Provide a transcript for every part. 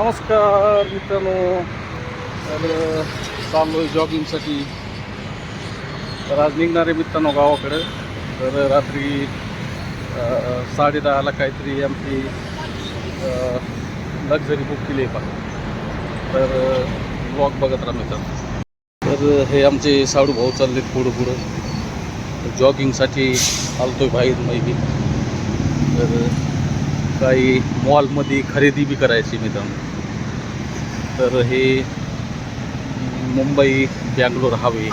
नमस्कार मित्रांनो. तर चाललो आहे जॉगिंगसाठी तर आज निघणारे मित्रांनो गावाकडे. तर रात्री साडे दहाला काहीतरी आमची लक्झरी बुक केली आहे पहा. तर ब्लॉग बघत राहा मित्रांनो. तर हे आमचे साडू भाऊ चाललेत पुढं पुढं. जॉगिंगसाठी आलतोय बाहेर माहिती तर काही मॉलमध्ये खरेदी बी करायची मित्रांनो. तर हे मुंबई बँगलोर हवे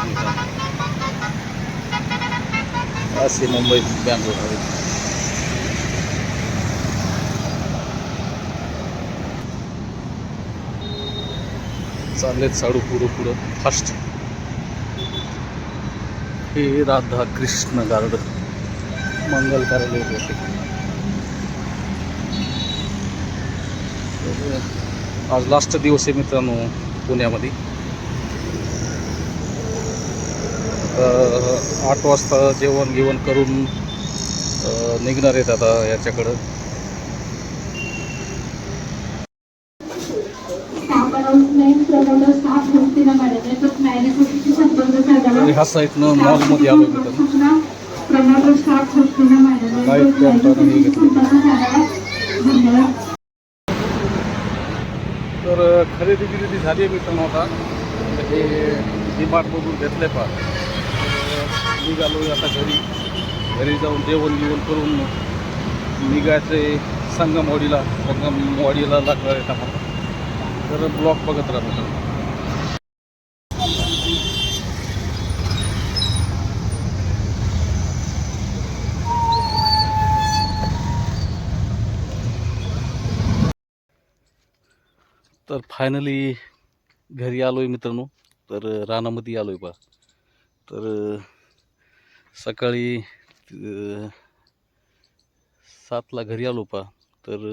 असे मुंबई बँगलोर हवे चाललेत साडू पुढं पुढं फास्ट हे राधा कृष्ण गार्डन मंगल कार्यालय होते. आज लास्ट दिवस आहे मित्रांनो पुण्यामध्ये. आठ वाजता जेवण गिवण करून निघणार आहेत आता याच्याकडं. ह्या साईडनं मॉलमध्ये आलो मित्रांनो घेतलं. तर खरेदी बिरेदी झाली आहे मित्रांनो आता. हे डिमार्टमधून घेतले पा निघालो आता घरी. घरी जाऊन जेवण बिवण करून निघायचे संगमवाडीला. संगमवाडीला लागणार आहे आम्हाला तर ब्लॉक बघत राहा तर फायनली घरी आलो आहे मित्रांनो. तर रानामध्ये आलो आहे बा. तर सकाळी सातला घरी आलो पा. तर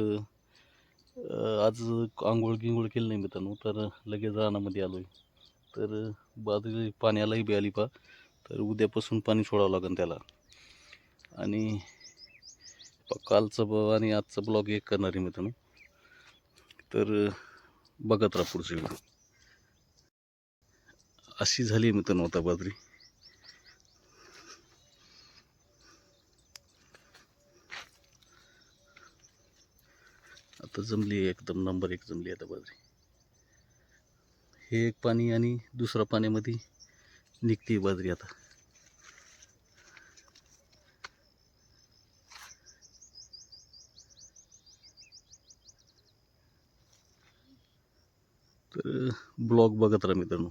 आज आंघोळ गिंघोळ केली नाही मित्रांनो. तर लगेच रानामध्ये आलो आहे तर बाजरी पाण्यालाही बी आली पा. तर उद्यापासून पाणी सोडावं लागेल त्याला. आणि कालचं ब आणि आजचं ब्लॉग एक करणार आहे मित्रांनो. तर बघत राहा पुढचे व्हिडिओ अशी झाली मी मित्रांनो आता बाजरी. आता जमली आहे एकदम नंबर एक जमली आहे आता बाजरी. हे एक पाणी आणि दुसऱ्या पाण्यामध्ये निघते बाजरी आता. तर ब्लॉग बघत राहा मित्रांनो.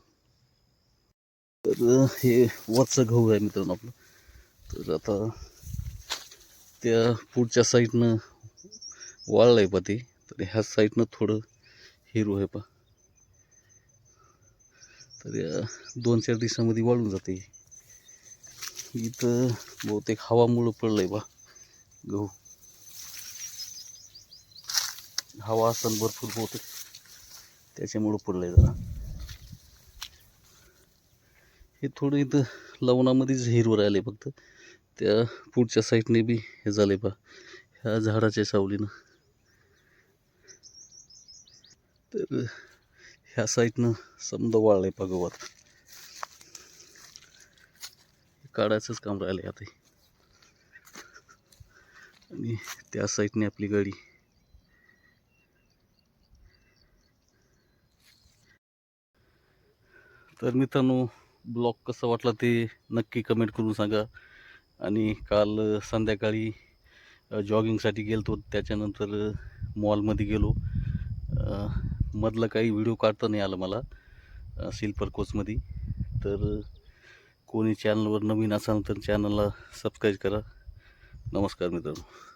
तर हे वरचं गहू आहे मित्रांनो आपलं. तर आता त्या पुढच्या साईडनं वाळलं आहे पा ते. तर ह्या साईडनं थोडं हिरू आहे पा. तर या दोन चार दिवसामध्ये वाळून जाते. इथं बहुतेक हवामुळं पडलं आहे बा गहू. हवा असन भरपूर बहुतेक. त्याच्यामुळं पडलं आहे जरा. हे थोडं इथं लवणामध्येच हिरवं राहिले फक्त. त्या पुढच्या साईडने बी हे झाले पा ह्या झाडाच्या सावलीनं. तर ह्या साईडनं समजा वाळलंय पा गवत. काढायचंच काम राहिलंय आता आणि त्या साईडने आपली गाडी. तर मित्रांनो ब्लॉग कसा वाटला ते नक्की कमेंट करून सांगा. आणि काल संध्याकाळी जॉगिंगसाठी गेलो होतो त्याच्यानंतर मॉलमध्ये गेलो. मधलं काही व्हिडिओ काढता नाही आलं मला सिल्पर कोचमध्ये तर कोणी चॅनलवर नवीन असाल तर चॅनलला सबस्क्राईब करा. नमस्कार मित्रांनो.